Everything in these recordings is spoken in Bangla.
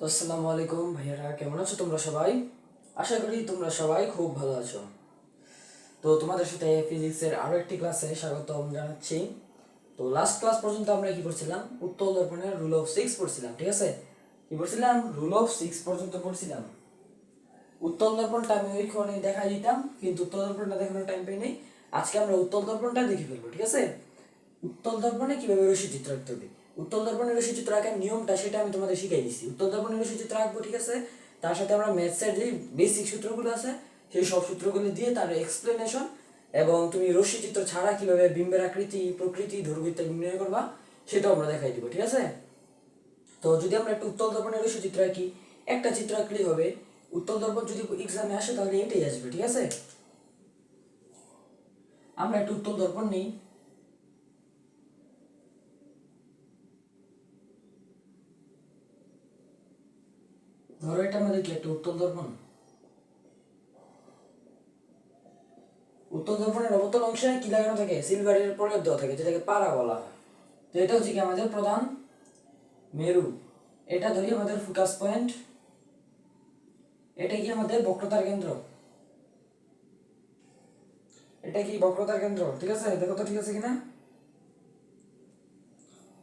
তো আসসালামু আলাইকুম, ভাইয়ারা, কেমন আছো তোমরা সবাই? আশা করি তোমরা সবাই খুব ভালো আছো। তো তোমাদের সাথে ফিজিক্সের আরও একটি ক্লাসে স্বাগতম জানাচ্ছি। তো লাস্ট ক্লাস পর্যন্ত আমরা কি করছিলাম উত্তল দর্পণের রুল অফ সিক্স পড়ছিলাম, ঠিক আছে? কি পড়ছিলাম? রুল অফ সিক্স পর্যন্ত পড়ছিলাম। উত্তল দর্পণটা আমি ওইখানে দেখা দিতাম, কিন্তু উত্তল দর্পণটা দেখানোর টাইম পাই নাই আজকে আমরা উত্তল দর্পণটা দেখে ফেলব, ঠিক আছে? উত্তল দর্পণে কীভাবে রশি চিত্র আঁকতে হবে? উত্তল দর্পণের রশি চিত্র আঁকার নিয়মটা সেটা আমি তোমাদের শিখাই দিচ্ছি উত্তল দর্পণের রশি চিত্র আঁকবো ঠিক আছে? তার সাথে আমরা ম্যাথসের যে বেসিক সূত্রগুলো আছে, সেই সব সূত্রগুলো দিয়ে তার এক্সপ্লেনেশন এবং তুমি রশ্মি চিত্র ছাড়া কীভাবে বিম্বের আকৃতি, প্রকৃতি দৈর্ঘ্য ইত্যাদি নির্ণয় করবা, সেটাও আমরা দেখাই দিব, ঠিক আছে? তো যদি আমরা একটা উত্তল দর্পণের রশ্মি চিত্র আঁকি একটা চিত্র আঁকলেই হবে। উত্তল দর্পণ যদি এক্সামে আসে তাহলে এটাই আসবে, ঠিক আছে? আমরা একটা উত্তল দর্পণ নিই। ধরো এটা আমাদের কি একটা উত্তল দর্পণ? উত্তল দর্পণের অবতল অংশে কি লাগানো থাকে? সিলভারের প্রলেপ দেওয়া থাকে, যেটাকে পারা বলা হয়। তো এটা হচ্ছে কি আমাদের প্রধান মেরু। এটা ধরি আমাদের ফোকাস পয়েন্ট এটা কি আমাদের বক্রতার কেন্দ্র? এটা কি বক্রতার কেন্দ্র? ঠিক আছে? দেখো তো ঠিক আছে কিনা?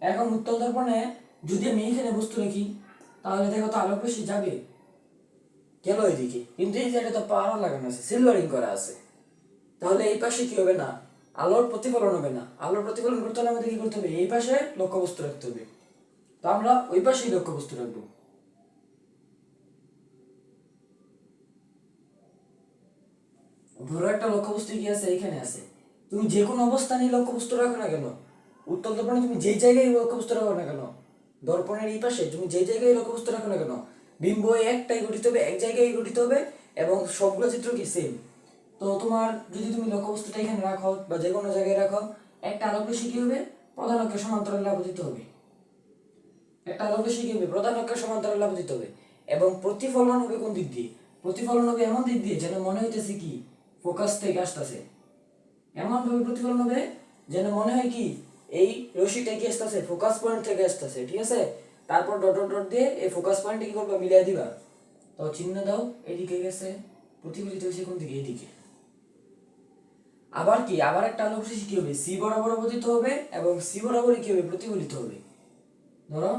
এখন উত্তল দর্পণে যদি আমি এখানে বস্তু রাখি তাহলে দেখো তো আলোক রশ্মি যাবে। গেল এদিকে। কিন্তু এই জায়গাটা তো পাড়া লাগানো আছে সিলভারিং করা আছে। তাহলে এই পাশে কি হবে না? আলোর প্রতিফলন হবে না। আলোর প্রতিফলন করতে হলে আমাদের কি করতে হবে? এই পাশে লক্ষ্যবস্তু রাখতে হবে। তো আমরা ওই পাশেই লক্ষ্যবস্তু রাখব। ধরো একটা লক্ষ্যবস্তু কি আছে? এখানে আছে। তুমি যে কোনো অবস্থানেই লক্ষ্যবস্তু রাখো না কেন? উত্তল দর্পণে তুমি যে জায়গায় লক্ষ্যবস্তু রাখো না কেন? দর্পণের এই পাশে তুমি যেই জায়গায় লক্ষ্যবস্তু রাখো না কেন, বিম্ব একটাই গঠিত হবে, এক জায়গায় গঠিত হবে এবং সবগুলো চিত্র কি সেম তো তোমার যদি তুমি লক্ষ্যবস্তুটা এখানে রাখো বা যে কোনো জায়গায় রাখো, একটা আলোক রশ্মি কি হবে? প্রধান অক্ষের সমান্তরালে আবর্তিত হবে। একটা আলোক রশ্মি কি হবে? প্রধান অক্ষের সমান্তরালে আবর্তিত হবে। এবং প্রতিফলন হবে কোন দিক দিয়ে? প্রতিফলন হবে এমন দিক দিয়ে যেন মনে হইতেছে কি ফোকাস থেকে আসতেছে। এমন ভাবে প্রতিফলন হবে যেন মনে হয় কি এই রশ্মিটা কি আসতেছে ফোকাস পয়েন্ট থেকে আসতেছে, ঠিক আছে? তারপর ডট ডট ডট দিয়ে এই ফোকাস পয়েন্টে কি করবে, মিলিয়ে দিবা। তো চিহ্ন দাও, এদিকে গেছে, প্রতিফলিত হয়েছে কোন দিকে? এইদিকে আবার কি? আবার একটা আলোক রশ্মি কি হবে? সি বরাবর অবতীত হবে এবং সি বরাবরই কি হবে? প্রতিফলিত হবে। ধরো।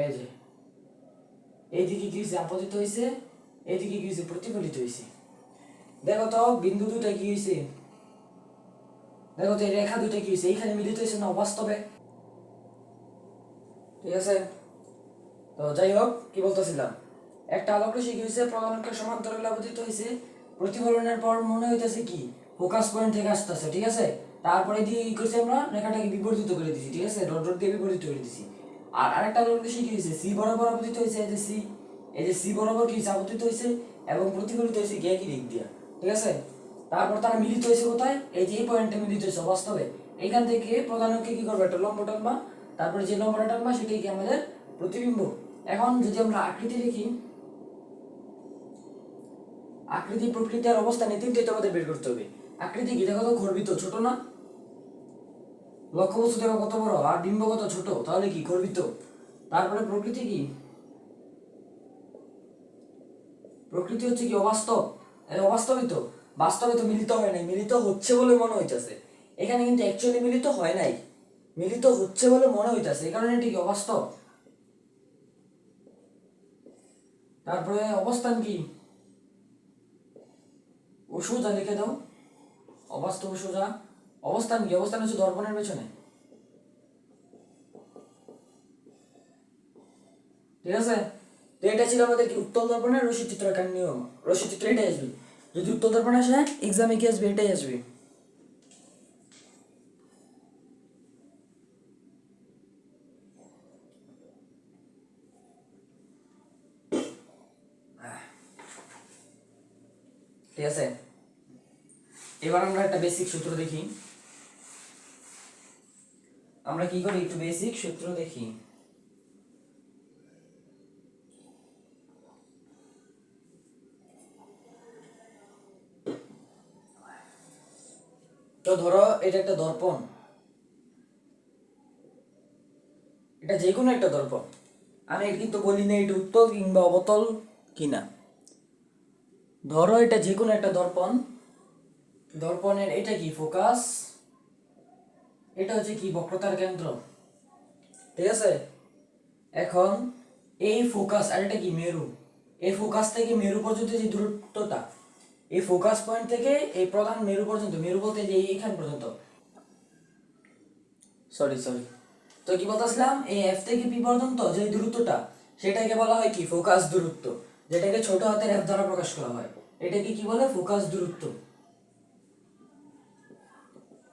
এই যে। এইদিকে কি হয়েছে আপতিত হয়েছে এইদিকে কি হয়েছে প্রতিফলিত হয়েছে দেখো তো, বিন্দু দুটা কি হয়েছে দেখো তো রেখা দুটা কি হয়েছে এইখানে মিলিত হয়েছে না বাস্তবে ঠিক আছে? তো যাই হোক, কি বলতেছিলাম? একটা আলোক রশ্মি কি হয়েছে প্রধান অক্ষের সমান্তরালে আবর্তিত হয়েছে প্রতিফলনের পর মনে হইতেছে কি? ফোকাস পয়েন্ট থেকে আসতেছে, ঠিক আছে? তারপরে দিয়ে কি করছি আমরা? রেখাটাকে বিবর্ধিত করে দিছি, ঠিক আছে? ডট ডট দিয়ে বিবর্ধিত করে দিছি। আর আরেকটা আলোক রশ্মি কি হয়েছে সি বরাবর আবর্তিত হয়েছে এই যে সি, এই যে সি বরাবর কি আবর্তিত হয়েছে এবং প্রতিফলিত হয়েছে কি দিক দিয়া। ঠিক আছে? তারপর তারা মিলিত হয়েছে কোথায়? এই যে এই পয়েন্টে মিলিত হয়েছে বাস্তবে। এখান থেকে প্রধান অক্ষে কি করবে? একটা লম্ব টানবা তারপরে যে লম্বটা টানবা সেটাই কি আমাদের প্রতিবিম্ব। এখন যদি আমরা আকৃতি দেখি আকৃতি প্রকৃতি আর অবস্থান এই তিনটেই আমাদের বের করতে হবে। আকৃতি কি? দেখো তো গর্বিত ছোট না? লক্ষ্যবস্তু দেখো কত বড় আর বিম্ব কত ছোট? তাহলে কি করবি তো? তারপরে প্রকৃতি কি? প্রকৃতি হচ্ছে কি অবাস্তব? অবাস্তবিত বাস্তবে তো মিলিত হয় নাই। মিলিত হচ্ছে বলে মনে হইতেছে। এখানে কিন্তু অ্যাকচুয়ালি মিলিত হয় নাই। মিলিত হচ্ছে বলে মনে হইতাছে। এই কারণে এটি কি অবাস্তব? তারপরে অবস্থান কি? ও সোজা লিখে দাও। অবাস্তব সোজা অবস্থান কি? অবস্থান হচ্ছে দর্পণের পেছনে। ঠিক আছে? তো এটা ছিল আমাদের কি উত্তল দর্পণের রশি চিত্র আঁকার নিয়ম? রশি চিত্র এটাই আসবে। যদি উত্তল দর্পণ আসে এক্সামে কি আসবে? এটাই আসবে। ঠিক আছে? এবার আমরা একটা বেসিক সূত্র দেখি। আমরা কি করি? একটু বেসিক সূত্র দেখি। ধরো এটা একটা দর্পণ। এটা যে কোনো একটা দর্পণ। আমি কিন্তু বলি না এটা উত্তল কিংবা অবতল কিনা। ধরো এটা যে কোনো একটা দর্পণ। দর্পণের এটা কি ফোকাস? এটা হচ্ছে কি বক্রতার কেন্দ্র। ঠিক আছে? এখন এই ফোকাস, আর এটা কি মেরু? এই ফোকাস থেকে মেরু পর্যন্ত যে দূরত্বটা এই ফোকাস পয়েন্ট থেকে এই প্রধান মেরু পর্যন্ত, মেরু বলতে যে এইখান পর্যন্ত। সরি সরি তো কি বলতেছিলাম? এই এফ থেকে পি পর্যন্ত যে দূরত্বটা, সেটাকে বলা হয় কি? ফোকাস দূরত্ব। যেটাকে ছোট হাতের এফ দ্বারা প্রকাশ করা হয়। এটাকে কি বলে? ফোকাস দূরত্ব।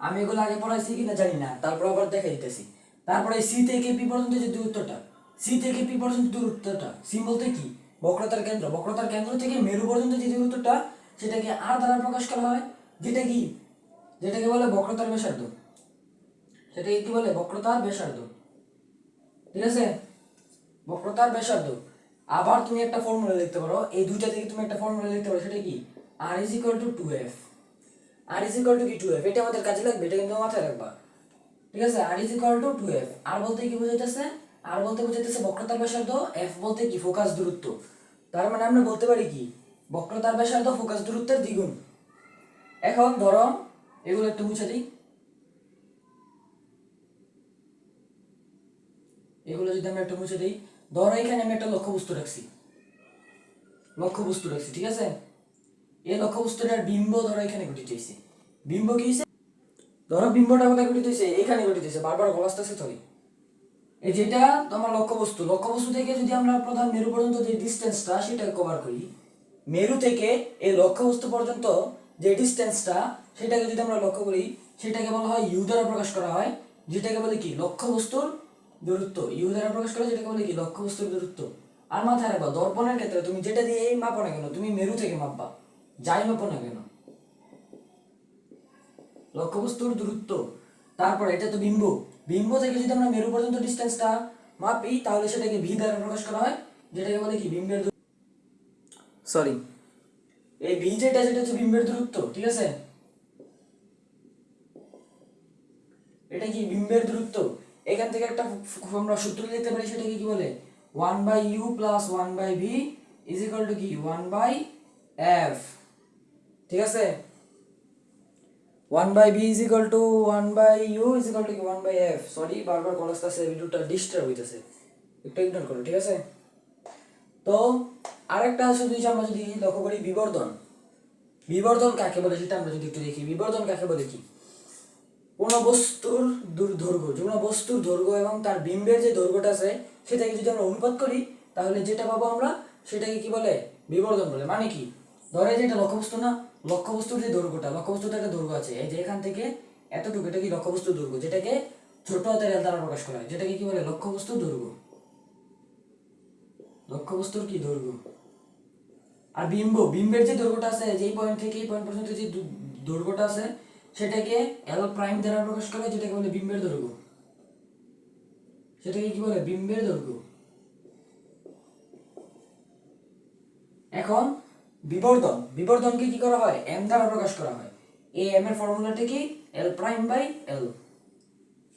আমি এগুলো আগে পড়াইছি কিনা জানি না, তারপর আবার দেখা দিতেছি। তারপরে সি থেকে পি পর্যন্ত যে দূরত্বটা সি থেকে পি পর্যন্ত দূরত্বটা সি বলতে কি? বক্রতার কেন্দ্র। বক্রতার কেন্দ্র থেকে মেরু পর্যন্ত যে দূরত্বটা সেটাকে আর দ্বারা প্রকাশ করা হয়, যেটা কি? যেটাকে বলে বক্রতার ব্যাসার্ধ। সেটাকে কি বলে? বক্রতার ব্যাসার্ধ। ঠিক আছে? বক্রতার ব্যাসার্ধ। আবার তুমি একটা ফর্মুলা লিখতে পারো। এই দুইটা থেকে তুমি একটা ফর্মুলা লিখতে পারো। সেটা কি? R is equal to two F R is equal to কি টু এফ এটা আমাদের কাজে লাগবে, এটা কিন্তু মাথায় রাখবা। ঠিক আছে? R is equal to two F R বলতে কি বোঝাইতেছে? আর বলতে বোঝাইতেছে বক্রতার ব্যাসার্ধ এফ বলতে কি? ফোকাস দূরত্ব। তার মানে আমরা বলতে পারি কি? বক্রতার ব্যাসার্ধ ফোকাস দূরত্বের দ্বিগুণ। এখন ধরো এগুলো একটু মুছে দিই। এগুলো যদি আমরা একটু মুছে দিই, ধরো এখানে আমি একটা লক্ষ্যবস্তু রাখছি। লক্ষ্যবস্তু রাখছি, ঠিক আছে? এই লক্ষ্যবস্তুটার বিম্ব ধরো এখানে ঘটিতেছে বিম্ব কি হয়েছে? ধরো বিম্বটা কোথায় ঘটিতেছে এখানে ঘটিতেছে বারবার গলাসতেছে সরি এই যেটা তোমার লক্ষ্যবস্তু লক্ষ্যবস্তু থেকে যদি আমরা প্রধান মেরু পর্যন্ত যে ডিস্টেন্সটা সেটা কভার করি মেরু থেকে এই লক্ষ্যবস্তু পর্যন্ত যে ডিস্টেন্সটা সেটাকে যদি আমরা লক্ষ্য করি, সেটাকে বলা হয় ইউ দ্বারা প্রকাশ করা হয়, যেটাকে বলে কি? লক্ষ্যবস্তুর দূরত্ব। ইউ দ্বারা প্রকাশ করা যেটাকে বলে কি? লক্ষ্যবস্তুর দূরত্ব। আর মাথায় রাখবা, দর্পণের ক্ষেত্রে তুমি যেটা দিয়ে মাপো না কেন, তুমি মেরু থেকে মাপবা। যাই মাপো না কেন। লক্ষ্যবস্তুর দূরত্ব। তারপর এটা তো বিম্ব। বিম্ব থেকে যদি আমরা মেরু পর্যন্ত ডিস্টেন্সটা মাপি, তাহলে সেটাকে ভি দ্বারা প্রকাশ করা হয়, যেটাকে বলে কি? বিম্বের সরি এই ভি যেটা, সেটা হচ্ছে বিম্বের দূরত্ব, ঠিক আছে? এটা কি বিম্বের দূরত্ব? এখান থেকে একটা আমরা সূত্র লিখতে পারি, সেটাকে কি বলে? One by u plus one by v is equal to কি? One by f. ঠিক আছে? One by v is equal to one by u is equal to কি? One by f. সরি বারবার কল আসতেছে ভিডিওটা ডিস্টার্ব হইতেছে। একটু ইগনোর করো, ঠিক আছে? তো আরেকটা আছে যদি আমরা যদি লক্ষ্য করি, বিবর্ধন। বিবর্ধন কাকে বলে সেটা আমরা যদি একটু দেখি। বিবর্ধন কাকে বলে কি? কোনো বস্তুর দূর দৈর্ঘ্য যে কোনো বস্তুর দৈর্ঘ্য এবং তার বিম্বের যে দৈর্ঘ্যটা আছে, সেটাকে যদি আমরা অনুপাত করি, তাহলে যেটা পাবো আমরা, সেটাকে কি বলে? বিবর্ধন বলে। মানে কি? ধরে যে এটা লক্ষ্যবস্তু না, লক্ষ্যবস্তুর যে দৈর্ঘ্যটা লক্ষ্যবস্তুর একটা দৈর্ঘ্য আছে। এই যে এখান থেকে এতটুকু, এটা কি লক্ষ্যবস্তুর দৈর্ঘ্য যেটাকে ছোট হাতের এল দ্বারা প্রকাশ করা হয়। যেটাকে কি বলে? লক্ষ্যবস্তুর দৈর্ঘ্য লক্ষ্যবস্তুর কি দৈর্ঘ্য আর বিম্ব, বিম্বের যে দৈর্ঘ্যটা আছে, যেই পয়েন্ট থেকে এই পয়েন্ট পর্যন্ত যে দৈর্ঘ্যটা আছে, সেটাকে এল প্রাইম দ্বারা প্রকাশ করে, যেটাকে বলে বিম্বের দৈর্ঘ্য। সেটাকে কি বলে? বিম্বের দৈর্ঘ্য। এখন, বিবর্ধন। বিবর্ধনকে কি করা হয়? এম দ্বারা প্রকাশ করা হয়। এই এম এর ফর্মুলাটা কি? L prime by L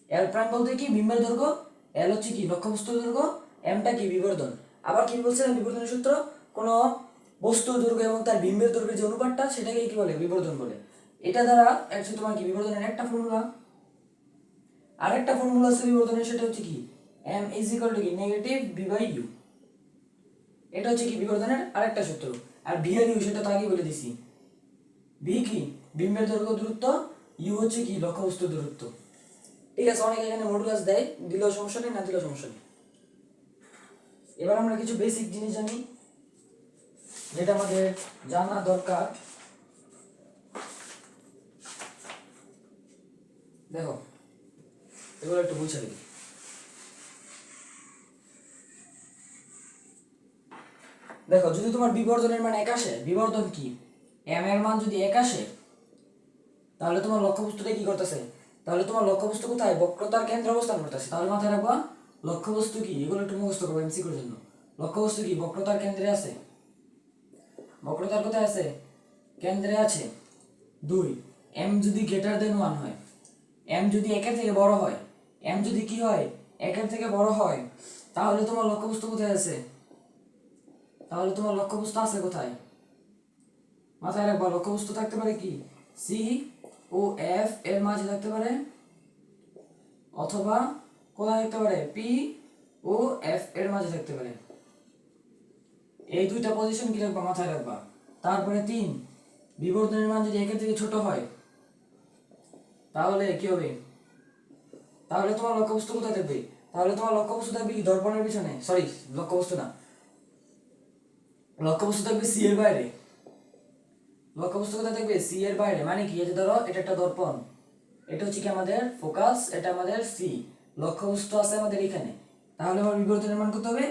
L prime বলতে কি? বিম্বের দৈর্ঘ্য। এল হচ্ছে কি? লক্ষ্যবস্তুর দৈর্ঘ্য। এমটা কি? বিবর্ধন। আবার কি বলছিলাম? বিবর্ধনের সূত্র? কোন বস্তুর দৈর্ঘ্য এবং তার বিম্বের দৈর্ঘ্যের যে অনুপাতটা, সেটাকে কি বলে? বিবর্ধন বলে। এটা দ্বারা একচুয়ালি তোমার কি, বিবর্ধনের একটা ফর্মুলা আরেকটা ফর্মুলা আছে বিবর্ধনের, সেটা হচ্ছে কি? এম ইজ ইকুয়াল টু কি? নেগেটিভ বি বাই ইউ এটা হচ্ছে কি? বিবর্ধনের আরেকটা সূত্র। আর ভি আর ইউ সেটা তো আগে বলে দিছি। ভি কি? বিম্বের দৈর্ঘ্য দূরত্ব ইউ হচ্ছে কি? লক্ষ্যবস্তুর দূরত্ব। ঠিক আছে, অনেকে এখানে মডুলাস দেয়, দিলেও সমস্যা নেই, না দিলেও সমস্যা নেই। এবার আমরা কিছু বেসিক জিনিস জানি। যেটা আমাদের জানা দরকার। দেখো, এগুলো একটু বুঝে দিই। দেখো, যদি তোমার বিবর্ধনের মান এক আসে, বিবর্ধন কি? এম এর মান যদি এক আসে, তাহলে তোমার লক্ষ্যবস্তুটা কি করতেছে? তাহলে তোমার লক্ষ্যবস্তু কোথায়? বক্রতার কেন্দ্রে অবস্থান করতেছে। তাহলে মাথায় রাখবা, লক্ষ্যবস্তু কি? এগুলো একটু মুখস্থ করব এমসিকিউর জন্য। লক্ষ্যবস্তু কি? বক্রতার কেন্দ্রে আছে। বক্রতার কোথায় আছে? কেন্দ্রে আছে। দুই এম যদি গ্রেটার দেন ওয়ান হয়। এম যদি একের থেকে বড় হয়। এম যদি কি হয়? একের থেকে বড় হয়। তাহলে তোমার লক্ষ্যবস্তু কোথায় আছে? তাহলে তোমার লক্ষ্যবস্তু আছে কোথায়? মাথায় রাখবা লক্ষ্যবস্তু থাকতে পারে কি? সি ও এফ এর মাঝে থাকতে পারে। অথবা কোথায় থাকতে পারে? পি ও এফ এর মাঝে থাকতে পারে। এই দুইটা পজিশন কি রাখবা মাথায় রাখবা? তারপরে তিন, বিবর্তনের মান যদি একের থেকে ছোট হয়, তাহলে কি হবে? তাহলে তোমার লক্ষ্যবস্তু কোথায় থাকবে? তাহলে তোমার লক্ষ্যবস্তু থাকবে কি দর্পণের পিছনে? সরি লক্ষ্যবস্তু না। লক্ষ্যবস্তু থাকবে সি এর বাইরে। লক্ষ্যবস্তু কোথায় থাকবে? সি এর বাইরে। মানে কি? যে ধরো, এটা একটা দর্পণ। এটা হচ্ছে কি আমাদের ফোকাস এটা আমাদের সি লক্ষ্যবস্তু আছে আমাদের এখানে। তাহলে আমার বিবর্তনের মান কত হবে?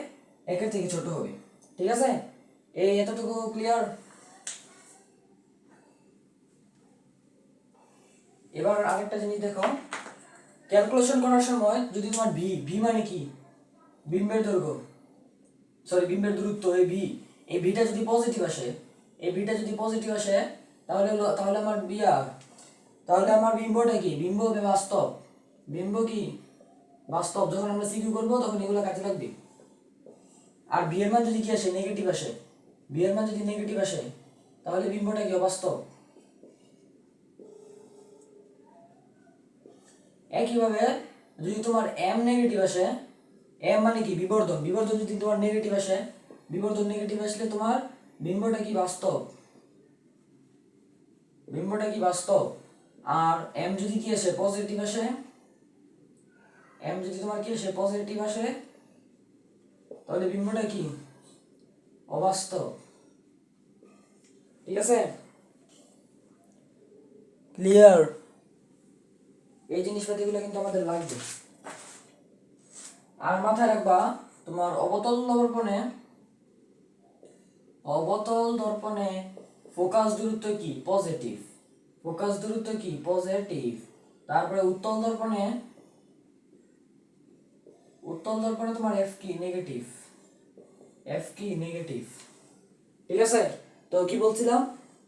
একের থেকে ছোট হবে। ঠিক আছে? এই এতটুকু ক্লিয়ার এবার আরেকটা জিনিস দেখো। ক্যালকুলেশন করার সময় যদি তোমার ভি ভি মানে কি? বিম্বের দৈর্ঘ্য। সরি বিম্বের দূরত্ব এই ভি এই ভিটা যদি পজিটিভ আসে, এই ভিটা যদি পজিটিভ আসে, তাহলে তাহলে আমার বিয়া তাহলে আমার বিম্বটা কি? বিম্ব বাস্তব। বিম্ব কি? বাস্তব। যখন আমরা সিকিউ করব, তখন এগুলো কাজে লাগবে। আর বিয়ের মান যদি কি আসে নেগেটিভ আসে বিয়ের মান যদি নেগেটিভ আসে, তাহলে বিম্বটা কি অবাস্তব? একইভাবে যদি তোমার এম নেগেটিভ আসে এম মানে কি? বিবর্ধন। বিবর্ধন যদি তোমার নেগেটিভ আসে, বিবর্ধন নেগেটিভ আসলে তোমার বিম্বটা কি বাস্তব? বিম্বটা কি বাস্তব? আর এম যদি কি আসে পজিটিভ আসে এম যদি তোমার কি আসে পজিটিভ আসে তাহলে বিম্বটা কি? অবাস্তব। ঠিক আছে? ক্লিয়ার এই জিনিসপাতিগুলো কিন্তু আমাদের লাগবে। আর মাথায় রাখবা তোমার অবতল দর্পণে অবতল দর্পণে ফোকাস দূরত্ব কি? পজিটিভ। ফোকাস দূরত্ব কি? পজিটিভ। তারপরে উত্তল দর্পণে উত্তল দর্পণে তোমার এফ কি? নেগেটিভ এফ কি? নেগেটিভ ঠিক আছে? তো কি বলছিলাম?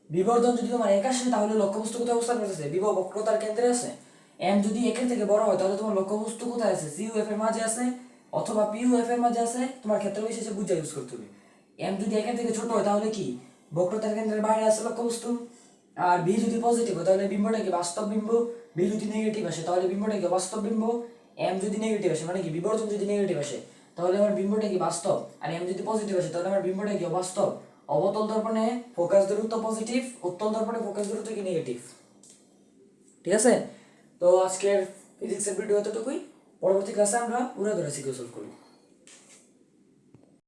বিবর্ধন যদি তোমার এক আসে, তাহলে লক্ষ্যবস্তু কোথায় অবস্থান করতেছে? বিভব বক্রতার কেন্দ্রে আছে। এম যদি একের থেকে বড় হয়, তাহলে তোমার লক্ষ্যবস্তু কোথায় আছে? সি এফ এর মাঝে আছে, অথবা পি এফ এর মাঝে আছে, তোমার ক্ষেত্র বিশেষে বুঝে ইউজ করতে হবে। এম যদি একের থেকে ছোট হয়, তাহলে কি? বক্রতার কেন্দ্রের বাইরে আছে লক্ষ্যবস্তু। আর বি যদি পজিটিভ হয়, তাহলে বিম্বটা কি? বাস্তব বিম্ব। বি যদি নেগেটিভ আসে, তাহলে বিম্বটা কি? বাস্তব বিম্ব। এম যদি নেগেটিভ আসে মানে কি? বিবর্তন যদি নেগেটিভ আসে, তাহলে আমার বিম্বটা কি বাস্তব? আর এম যদি পজিটিভ আসে, তাহলে আমার বিম্বটা কি অবাস্তব? অবতল দর্পণে ফোকাস দূরত্ব পজিটিভ উত্তল দর্পণে ফোকাস দূরত্ব কি নেগেটিভ ঠিক আছে? তো আজকের ফিজিক্সের ভিডিও এতটুকুই। পরবর্তী ক্লাসে আমরা পুরো ধরে শিখে সলভ করব।